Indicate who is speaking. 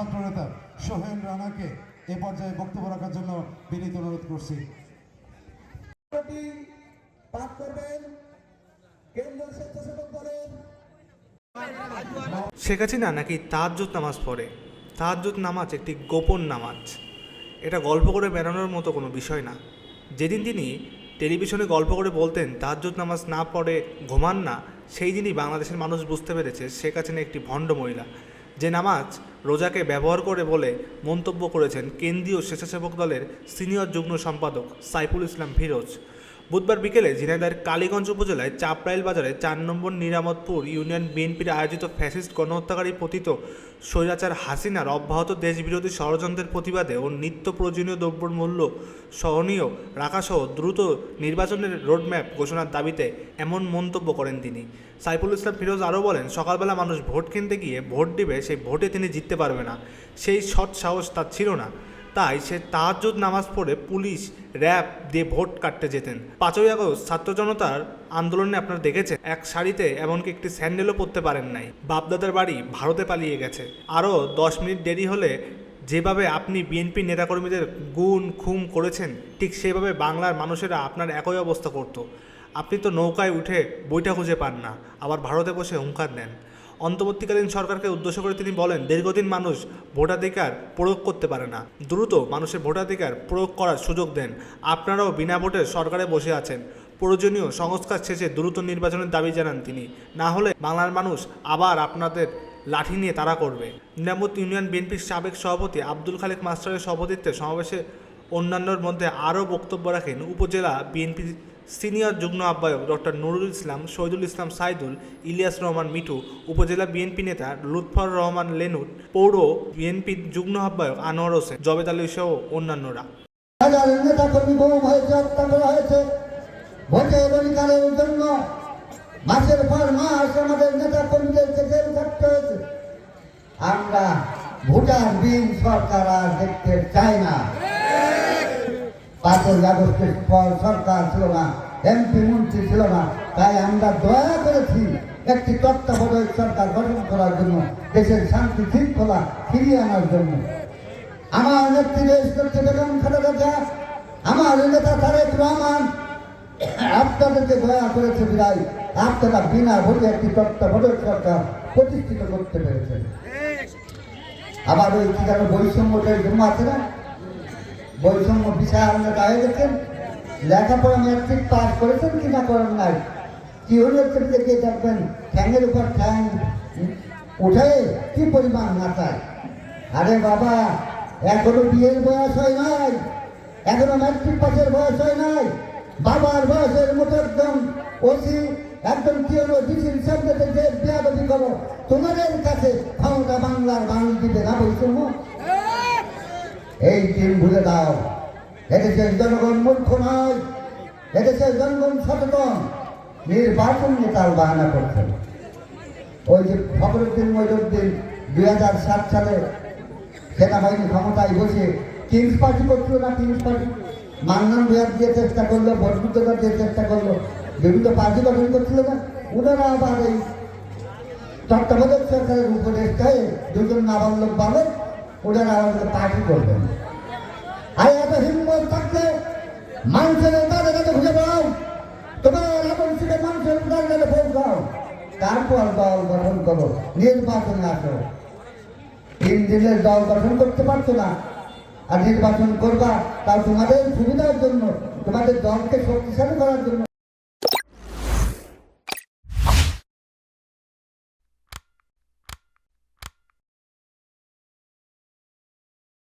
Speaker 1: ছাত্রনেতা সোহেল রানাকে এ পর্যায়ে বক্তব্য রাখার জন্য বিনীত অনুরোধ করছি।
Speaker 2: পতাকাটি পাঠ করবেন। কেন্দ্রীয় স্বেচ্ছাসেবক দলের
Speaker 3: শেখ হাসিনা নাকি তাহাজ্জুদ নামাজ পড়ে? তাহাজ্জুদ নামাজ একটি গোপন নামাজ। এটা গল্প করে বেড়ানোর মতো কোনো বিষয় না। যেদিন তিনি টেলিভিশনে গল্প করে বলতেন তাহাজ্জুদ নামাজ না পড়ে ঘুমান না সেই দিনই বাংলাদেশের মানুষ বুঝতে পেরেছে শেখ হাসিনা একটি ভণ্ড মহিলা। যে নামাজ রোজাকে ব্যবহার করে বলে মন্তব্য করেছেন কেন্দ্রীয় স্বেচ্ছাসেবক দলের সিনিয়র যুগ্ম সম্পাদক সাইফুল ইসলাম ফিরোজ। বুধবার বিকেলে ঝিনাইদহের কালীগঞ্জ উপজেলায় চাপরাইল বাজারে চার নম্বর নিরামতপুর ইউনিয়ন বিএনপির আয়োজিত ফ্যাসিস্ট গণহত্যাকারী পতিত স্বৈরাচার হাসিনার অব্যাহত দেশবিরোধী ষড়যন্ত্রের প্রতিবাদে ও নিত্য প্রয়োজনীয় দ্রব্যের মূল্য সহনীয় রাখাসহ দ্রুত নির্বাচনের রোডম্যাপ ঘোষণার দাবিতে এমন মন্তব্য করেন তিনি। সাইফুল ইসলাম ফিরোজ আরও বলেন, সকালবেলা মানুষ ভোট কিনতে গিয়ে ভোট দিবে, সেই ভোটে তিনি জিততে পারবে না। সেই সৎ সাহস তার ছিল না। তাই সে তাহাজ্জুদ নামাজ পড়ে পুলিশ, র্যাব দিয়ে ভোট কাটতে যেতেন। পাঁচই আগস্ট ছাত্র জনতার আন্দোলনে আপনারা দেখেছেন, এক শাড়িতে এমনকি একটি স্যান্ডেলও পরতে পারেন নাই। বাপদাদার বাড়ি ভারতে পালিয়ে গেছে। আরও দশ মিনিট দেরি হলে যেভাবে আপনি বিএনপি নেতাকর্মীদের গুণ খুম করেছেন, ঠিক সেভাবে বাংলার মানুষেরা আপনার একই অবস্থা করত। আপনি তো নৌকায় উঠে বইটা খুঁজে পান না, আবার ভারতে বসে হুঙ্কার দেন। অন্তর্বর্তীকালীন সরকারকে উদ্দেশ্য করে তিনি বলেন, দীর্ঘদিন মানুষ ভোটাধিকার প্রয়োগ করতে পারে না। দ্রুত মানুষের ভোটাধিকার প্রয়োগ করার সুযোগ দেন। আপনারাও বিনা ভোটে সরকারে বসে আছেন। প্রয়োজনীয় সংস্কার শেষে দ্রুত নির্বাচনের দাবি জানান তিনি। না হলে বাংলার মানুষ আবার আপনাদের লাঠি নিয়ে তাড়া করবে। নিরামত ইউনিয়ন বিএনপির সাবেক সভাপতি আব্দুল খালেক মাস্টারের সভাপতিত্বে সমাবেশে অন্যান্যর মধ্যে আরও বক্তব্য রাখেন উপজেলা বিএনপির সিনিয়র যুগ্ম আহ্বায়ক ডক্টর নুরুল ইসলাম, শহীদুল ইসলাম সাইদুল, ইলিয়াস রহমান মিঠু, উপজেলা বিএনপি নেতা লুৎফর রহমান লেনুট, পৌর বিএনপির যুগ্ম আহ্বায়ক আনোয়ার হোসেন, জবেদ আলী সহ অন্যান্যরা।
Speaker 2: মাসের পর মাস আমাদের নেতা কর্মীদেরকে জেল থাকতে হয়েছে। আমরা ভোটার বিন সরকার আর দেখতে চাই না। পাঁচই আগস্টের পর সরকার ছিল না, এমপি, মন্ত্রী ছিল না। তাই আমরা দয়া করেছি একটি তত্ত্বাবধায়ক সরকার গঠন করার জন্য, দেশের শান্তি, শৃঙ্খলা ফিরিয়ে আনার জন্য। আমার নেত্রী দেশ করছে বেগম খালেদা আমার নেতা তারেক রহমান। আপনাদেরকে দয়া করেছে বিরাই আপনারা বিনা ভোটে একটি তত্ত্বাবধায়ক সরকার প্রতিষ্ঠিত করতে পেরেছেন। আবার ওই কি যেন বৈষম্যটার জন্য আছে না? বৈষম্য বিষয় আপনার গায়ে গেছেন। লেখাপড়া ম্যাট্রিক পাস করেছেন কি না করেন নাই। কি হলে গিয়ে দেখবেন ঠ্যাঙের উপর ঠ্যাং উঠে কি পরিমাণ নাচায় আরে বাবা, এখনও বিয়ের বয়স হয় নাই। এখনও ম্যাট্রিক পাসের বয়স হয় নাই। বাবার বয়সের মতো একদম ওসি, একদম কি হলো ডিসির সামনে যে বিয়াদবি করো, তোমাদের কাছে ক্ষমতা বাংলার মানুষ দিবে না বৈষম্য? এই দিন ভুলে দাও এদেশের জনগণ মূর্খ নয় এদেশের জনগণ সচেতন, নির্বাচন নিয়ে তার বাহানা করছেন। ওই যে ফখরুদ্দিন মহিউদ্দিন দুই হাজার সাত সালে সেনাবাহিনী ক্ষমতায় বসে কিংস পার্টি করছিল না, কিংস পার্টি? মান্নান বিহার দিয়ে চেষ্টা করল ভোটবুদ্ধতা দিয়ে চেষ্টা করল, বিভিন্ন পার্টি গঠন করছিল না। ওনারা আবার এই তত্ত্বাবধায়ক সরকারের উপদেষ্টায় দুজন নাবালক বালক ওনারা আমাদের পার্টি করবেন আর এত হিম্মত থাকলে মানুষের তাদের কাছে খুঁজে পাও। তোমার এখন থেকে মানুষের তাদের কাছে পৌঁছাও তারপর দল গঠন করো, নির্বাচনে আসো। তিন দিনের দল গঠন করতে পারছ না, আর নির্বাচন করবা, তাও তোমাদের সুবিধার জন্য, তোমাদের দলকে শক্তিশালী করার জন্য।